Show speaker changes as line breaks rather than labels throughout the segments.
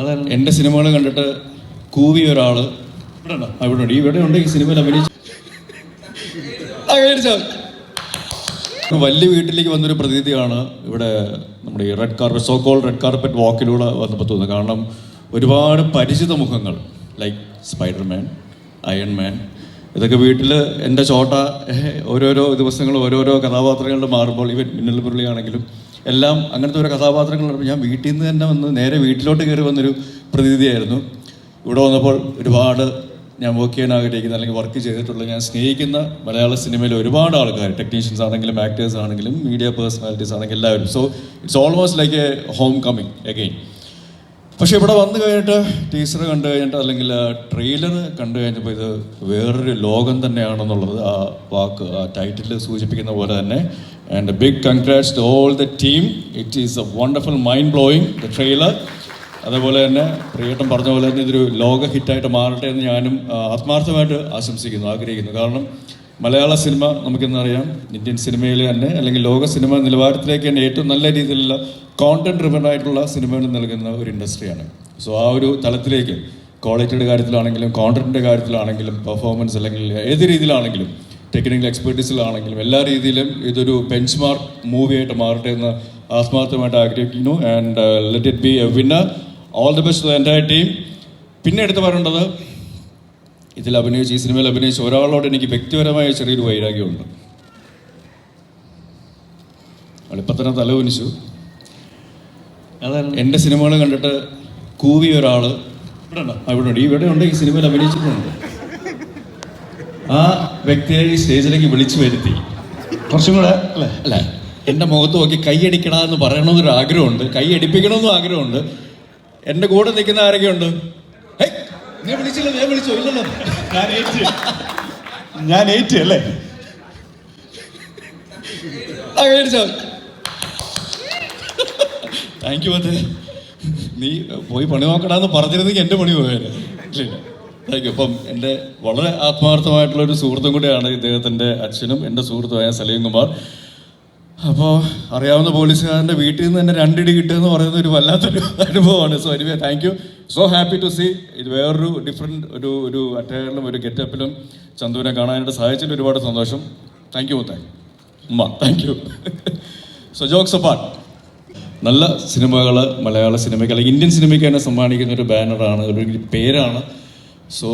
അതാണ്
എന്റെ സിനിമകൾ കണ്ടിട്ട് കൂവി ഒരാൾ ഇവിടെ ഉണ്ടോ ഇവിടെ ഉണ്ട് ഈ സിനിമയിൽ അഭിനയിച്ചു. വലിയ വീട്ടിലേക്ക് വന്നൊരു പ്രതീതിയാണ് ഇവിടെ നമ്മുടെ ഈ red carpet so called red carpet വാക്കിലൂടെ വന്നപ്പോൾ തോന്നുന്നത്. കാരണം ഒരുപാട് പരിചിത മുഖങ്ങൾ ലൈക്ക് സ്പൈഡർമാൻ അയൺമാൻ ഇതൊക്കെ വീട്ടിൽ എന്റെ ചോട്ട ഓരോരോ ദിവസങ്ങൾ ഓരോരോ കഥാപാത്രങ്ങളിൽ മാറുമ്പോൾ ഇവൻ മിന്നൽ മുരളിയാണെങ്കിലും എല്ലാം അങ്ങനത്തെ ഒരു കഥാപാത്രങ്ങൾ ഞാൻ വീട്ടിൽ നിന്ന് തന്നെ വന്ന് നേരെ വീട്ടിലോട്ട് കയറി വന്നൊരു പ്രതീതിയായിരുന്നു ഇവിടെ വന്നപ്പോൾ ഒരുപാട് ഞാൻ വർക്ക് ചെയ്യാൻ ആഗ്രഹിക്കുന്ന അല്ലെങ്കിൽ വർക്ക് ചെയ്തിട്ടുള്ള ഞാൻ സ്നേഹിക്കുന്ന മലയാള സിനിമയിലെ ഒരുപാട് ആൾക്കാർ ടെക്നീഷ്യൻസ് ആണെങ്കിലും ആക്ടേഴ്സ് ആണെങ്കിലും മീഡിയ പേഴ്സണാലിറ്റീസ് ആണെങ്കിലും എല്ലാവരും. So it's almost like a homecoming again പക്ഷെ ഇവിടെ വന്നു കഴിഞ്ഞിട്ട് ടീച്ചർ കണ്ടു കഴിഞ്ഞിട്ട് അല്ലെങ്കിൽ ട്രെയിലർ കണ്ടു കഴിഞ്ഞപ്പോൾ ഇത് വേറൊരു ലോകം തന്നെയാണെന്നുള്ളത് ആ വാക്ക് ആ ടൈറ്റിൽ സൂചിപ്പിക്കുന്ന പോലെ തന്നെ. And big congrats to all the team it is a wonderful mind blowing the trailer അതേപോലെ തന്നെ പ്രിയട്ടം പറഞ്ഞ പോലെ തന്നെ ഇതൊരു ലോക ഹിറ്റായിട്ട് മാറട്ടെ എന്ന് ഞാനും ആത്മാർത്ഥമായിട്ട് ആശംസിക്കുന്നു ആഗ്രഹിക്കുന്നു. കാരണം മലയാള സിനിമ നമുക്കെന്നറിയാം ഇന്ത്യൻ സിനിമയിൽ തന്നെ അല്ലെങ്കിൽ ലോക സിനിമ നിലവാരത്തിലേക്ക് തന്നെ ഏറ്റവും നല്ല രീതിയിലുള്ള കോണ്ടന്റ് ഡ്രിവൺ ആയിട്ടുള്ള സിനിമകൾ നൽകുന്ന ഒരു ഇൻഡസ്ട്രിയാണ്. സോ ആ ഒരു തലത്തിലേക്ക് ക്വാളിറ്റിയുടെ കാര്യത്തിലാണെങ്കിലും കോണ്ടന്റിന്റെ കാര്യത്തിലാണെങ്കിലും പെർഫോമൻസ് അല്ലെങ്കിൽ ഏത് രീതിയിലാണെങ്കിലും ടെക്നിക്കൽ എക്സ്പെർട്ടീസിലാണെങ്കിലും എല്ലാ രീതിയിലും ഇതൊരു ബെഞ്ച് മാർക്ക് മൂവിയായിട്ട് മാറട്ടെ എന്ന് ആത്മാർത്ഥമായിട്ട് ആഗ്രഹിക്കുന്നു. And let it be a winner all the best team പിന്നെ എടുത്തു പറയേണ്ടത് ഇതിൽ അഭിനയിച്ച് ഈ സിനിമയിൽ അഭിനയിച്ച ഒരാളോട് എനിക്ക് വ്യക്തിപരമായ ചെറിയൊരു വൈരാഗ്യമുണ്ട്. അളിപ്പം തന്നെ തല കുനിച്ചു.
അതാണ്
എന്റെ സിനിമകൾ കണ്ടിട്ട് കൂവി ഒരാൾ ഇവിടെ ഉണ്ടോ ഇവിടെ ഉണ്ട് ഈ ഇവിടെ ഉണ്ട് ഈ സിനിമയിൽ അഭിനയിച്ചിട്ടുണ്ട്. ആ വ്യക്തിയെ ഈ സ്റ്റേജിലേക്ക് വിളിച്ചു വരുത്തി.
കുറച്ചും കൂടെ അല്ലേ?
അല്ല എന്റെ മുഖത്ത് നോക്കി കൈയടിക്കണമെന്ന് പറയണമെന്നൊരു ആഗ്രഹമുണ്ട് കൈ അടിപ്പിക്കണമെന്നും ആഗ്രഹമുണ്ട്. എന്റെ കൂടെ നിൽക്കുന്ന ആരൊക്കെയുണ്ട്? നീ വിളിച്ചില്ല ഞാൻ വിളിച്ചോ. ഇല്ലല്ലോ
ഞാൻ ഏറ്റ് ഞാൻ ഏറ്റ് അല്ലേ?
താങ്ക് യു അതെ നീ പോയി പണി നോക്കണമെന്ന് പറഞ്ഞിരുന്നെങ്കിൽ എന്റെ പണി പോയാലേ ഇല്ല താങ്ക് യു അപ്പം എന്റെ വളരെ ആത്മാർത്ഥമായിട്ടുള്ള ഒരു സുഹൃത്തും കൂടിയാണ് ഇദ്ദേഹത്തിന്റെ അച്ഛനും എന്റെ സുഹൃത്തുമായ സലീം കുമാർ. അപ്പോൾ അറിയാവുന്ന പോലീസുകാരന്റെ വീട്ടിൽ നിന്ന് തന്നെ രണ്ടിടി കിട്ടുക എന്ന് പറയുന്ന ഒരു വല്ലാത്തൊരു അനുഭവമാണ്. So anyway thank you so happy to see ഇത് വേറൊരു ഡിഫറെന്റ് ഒരു ഒരു അറ്റയറിലും ഒരു ഗെറ്റപ്പിലും ചന്തുവിനെ കാണാനായിട്ട് സഹായിച്ചതിൽ ഒരുപാട് സന്തോഷം. താങ്ക് യു താങ്ക് ഉമ്മ thank you so jokes apart നല്ല സിനിമകൾ മലയാള സിനിമയ്ക്ക് അല്ലെങ്കിൽ ഇന്ത്യൻ സിനിമയ്ക്ക് തന്നെ സമ്മാനിക്കുന്ന ഒരു ബാനറാണ് ഒരു പേരാണ്. സോ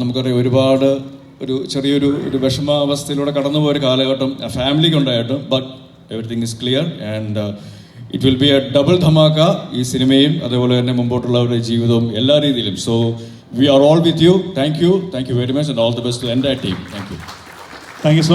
നമുക്കറിയാം ഒരുപാട് ഒരു ചെറിയൊരു ഒരു വിഷമാവസ്ഥയിലൂടെ കടന്നുപോയ ഒരു കാലഘട്ടം ഫാമിലിക്ക് ഉണ്ടായിട്ടും but everything is clear and it will be a double dhamaka ഈ സിനിമയും അതേപോലെ തന്നെ മുമ്പോട്ടുള്ളവരുടെ ജീവിതവും എല്ലാ രീതിയിലും. So we are all with you thank you thank you very much and all the best എന്റെ team thank you
thank you so